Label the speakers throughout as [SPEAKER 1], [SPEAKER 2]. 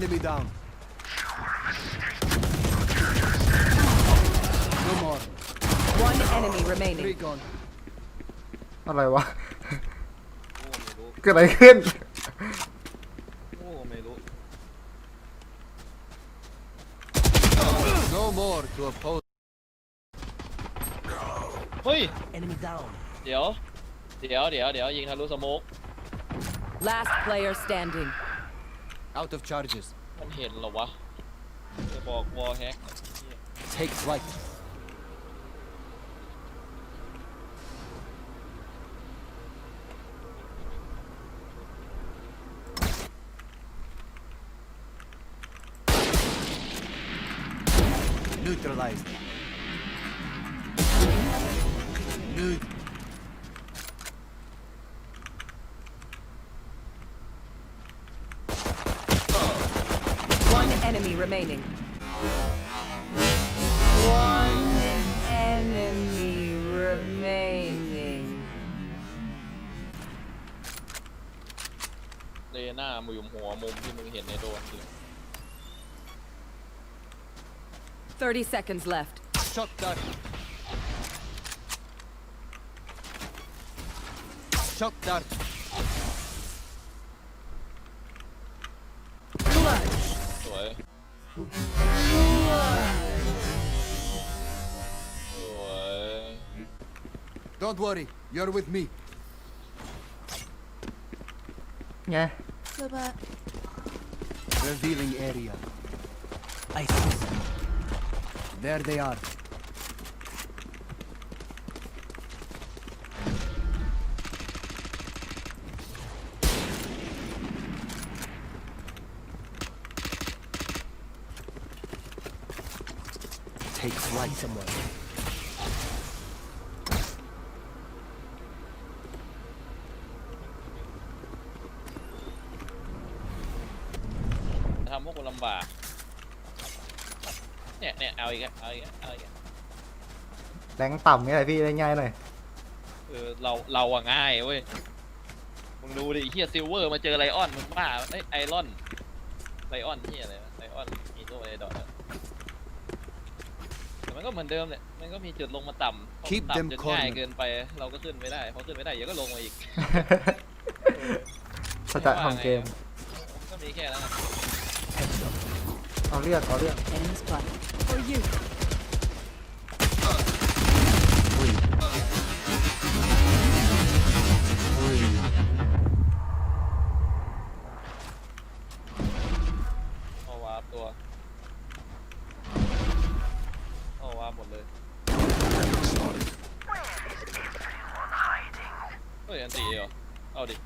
[SPEAKER 1] Enemy down. No more.
[SPEAKER 2] One enemy remaining.
[SPEAKER 1] Three gone.
[SPEAKER 3] อะไรวะ
[SPEAKER 4] โอ้ไม่รู้
[SPEAKER 3] เกิดอะไรขึ้น
[SPEAKER 4] โอ้ไม่รู้
[SPEAKER 1] No more to oppose.
[SPEAKER 4] เฮ้ย
[SPEAKER 1] Enemy down.
[SPEAKER 4] เดี๋ยว เดี๋ยวเดี๋ยวเดี๋ยวยิงทะลุสโมก
[SPEAKER 2] Last player standing.
[SPEAKER 1] Out of charges.
[SPEAKER 4] มันเห็นเหรอวะจะบอกวอลแฮก
[SPEAKER 1] Take flight. Neutralized. Neut.
[SPEAKER 2] remaining. One enemy remaining.
[SPEAKER 4] เลน่ามุมหัวมุมที่มึงเห็นในโดรนคือ
[SPEAKER 2] 30 seconds left.
[SPEAKER 1] Shot dart. Shot Don't worry, you're with me.
[SPEAKER 3] Yeah. Goodbye.
[SPEAKER 1] Revealing area. I see them. There they are. Take flight somewhere.
[SPEAKER 4] ทำพวกกูลำบากเนี่ยเนี่ยเอาอีกแล้วเอาอีกแล้วเอาอีกแล้ว
[SPEAKER 3] แรงต่ำนี่แหละพี่ได้ง่ายหน่อย
[SPEAKER 4] เออเราเราอะง่ายเว้ย มึงดูดิเฮียซิลเวอร์มาเจอไลออนมึงบ้าไอยไอรอน ไลออนเฮียอะไรวะไลออนมีตัวอะไรดอกอะ แต่มันก็เหมือนเดิมแหละมันก็มีจุดลงมาต่ำพอ
[SPEAKER 1] Keep
[SPEAKER 4] ต่ำ
[SPEAKER 1] them
[SPEAKER 4] จนง่าย
[SPEAKER 1] cornered
[SPEAKER 4] เกินไป เราก็ขึ้นไม่ได้พอขึ้นไม่ได้เดี๋ยวก็ลงมาอีก
[SPEAKER 3] สจะของเกม
[SPEAKER 4] ก็มีแค่นั้นอะ
[SPEAKER 3] เอาเลือดเอาเลือด
[SPEAKER 2] Enemy spotted. For you.
[SPEAKER 4] เอาวาร์ปตัว เฮ้ยอันตีเหรอเอาดิ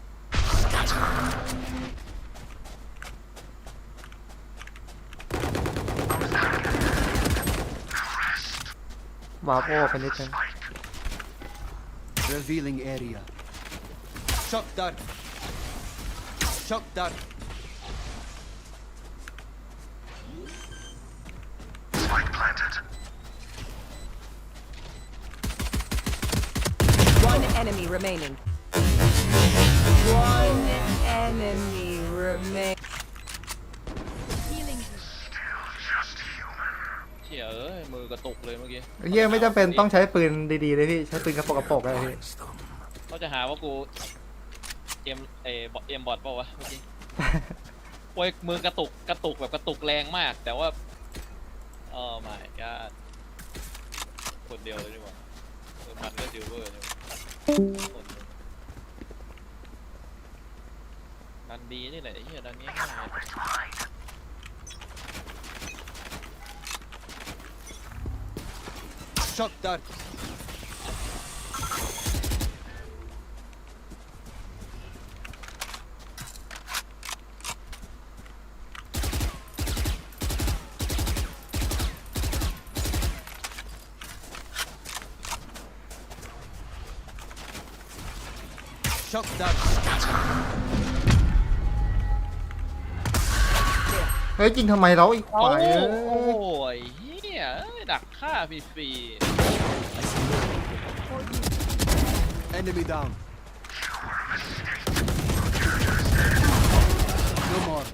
[SPEAKER 3] วาร์ปโอ้ไปนิดนึง
[SPEAKER 1] Revealing area. Shock dart. Shock dart.
[SPEAKER 2] One enemy remaining. One enemy remaining.
[SPEAKER 4] เชี่ยเอ้ยมือกระตุกเลยเมื่อกี้
[SPEAKER 3] เฮียไม่จำเป็นต้องใช้ปืนดีๆเลยพี่ ใช้ปืนกระปกกระปกได้พี่
[SPEAKER 4] เขาจะหาว่ากูเอ็มเอบเอ็มบอทเปล่าวะเมื่อกี้โอ้ยมือกระตุกกระตุกแบบกระตุกแรงมาก แต่ว่าโอ้ my god คนเดียวเลยดีกว่าเออมันก็ซิลเวอร์เนี่ยคน đi thế này đấy giờ đang nghe này. Shotgun. Shotgun. เฮ้
[SPEAKER 3] ยจริงทำไมเราอีก
[SPEAKER 4] โอ้
[SPEAKER 3] ฝ่ายเอ้
[SPEAKER 4] โห
[SPEAKER 3] ย
[SPEAKER 4] เฮียเอ้ยดักฆ่าฟรี
[SPEAKER 1] Enemy down. No more.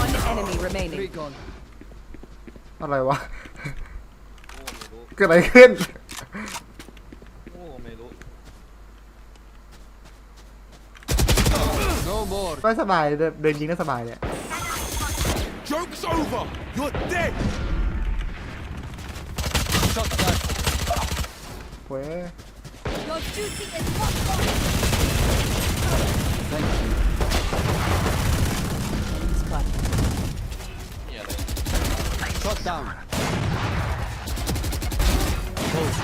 [SPEAKER 2] One enemy remaining.
[SPEAKER 1] Three gone.
[SPEAKER 3] อะไรวะ
[SPEAKER 4] โอ้ไม่รู้
[SPEAKER 3] เกิดอะไรขึ้น
[SPEAKER 4] โอ้ไม่รู้
[SPEAKER 1] No more.
[SPEAKER 3] ไม่สบายเดินเดินยิงได้สบายเนี่ย
[SPEAKER 5] joke's over! You're dead!
[SPEAKER 1] Shot that.
[SPEAKER 3] Where?
[SPEAKER 2] Your duty is not done!
[SPEAKER 1] Thank you.
[SPEAKER 4] Yeah, they...
[SPEAKER 1] Shot down. Close.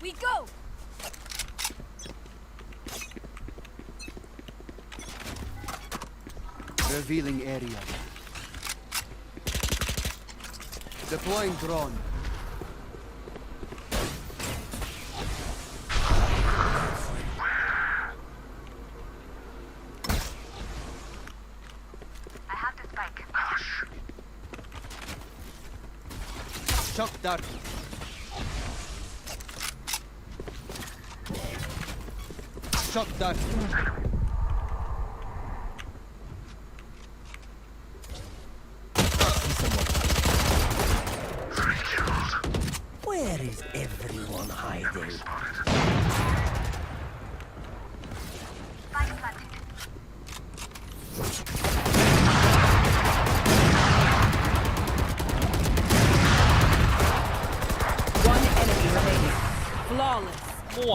[SPEAKER 2] We go!
[SPEAKER 1] Revealing area. Deploying drone. Shock dart. Shock dart.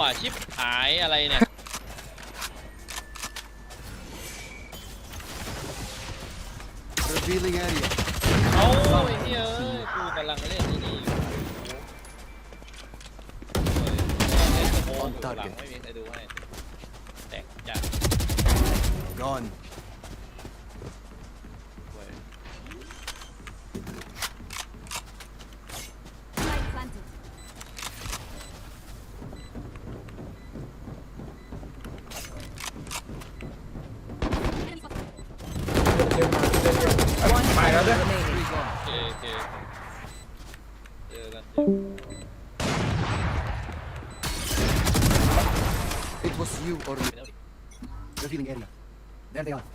[SPEAKER 4] มั่วชิปหายอะไรเนี่ย
[SPEAKER 1] Revealing area.
[SPEAKER 4] เอาไอ้เหี้ยเอ้ยกูกำลังเล่นที่นี่อยู่เล่นสโมองอยู่หลังไม่มีใครดูให้แตกจัด
[SPEAKER 1] Gone.
[SPEAKER 4] เว้ย
[SPEAKER 2] One enemy remaining.
[SPEAKER 1] Three gone.
[SPEAKER 4] โอเคโอเคเจอกัน
[SPEAKER 1] It was you or me. Revealing area. There they are.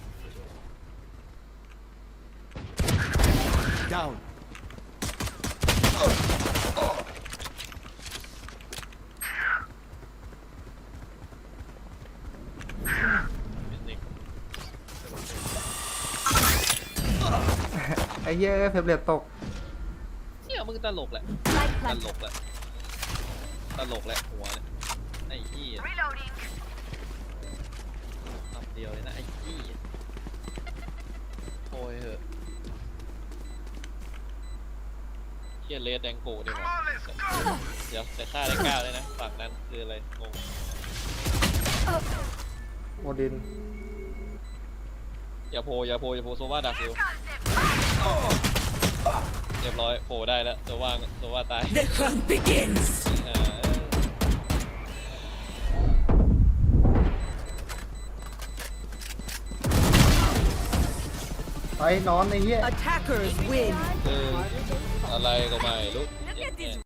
[SPEAKER 1] Down.
[SPEAKER 4] เป็นอีก
[SPEAKER 3] ไอ้เหี้ยเฟรมเรทตก
[SPEAKER 4] เหี้ยมึงตลกแหละตลกแหละ ตลกแหละหัวเนี่ยไอ้เหี้ยคำเดียวเลยนะไอ้เหี้ยโอยเหอะเหี้ยเลสแดงโกดีกว่าเดี๋ยวแต่ฆ่าได้เก้าเลยนะฝั่งนั้นคืออะไรงง
[SPEAKER 3] โอดิน
[SPEAKER 4] อย่าโผล่อย่าโผล่อย่าโผล่โซว่าดักอยู่ เรียบร้อยโผล่ได้แล้วโซว่าโซว่าตาย
[SPEAKER 2] The hunt begins.
[SPEAKER 4] เออ
[SPEAKER 3] ไอ้นอนไอ้เหี้ย
[SPEAKER 2] Attackers win.
[SPEAKER 4] คืออะไรก็ไม่รู้
[SPEAKER 2] Look at this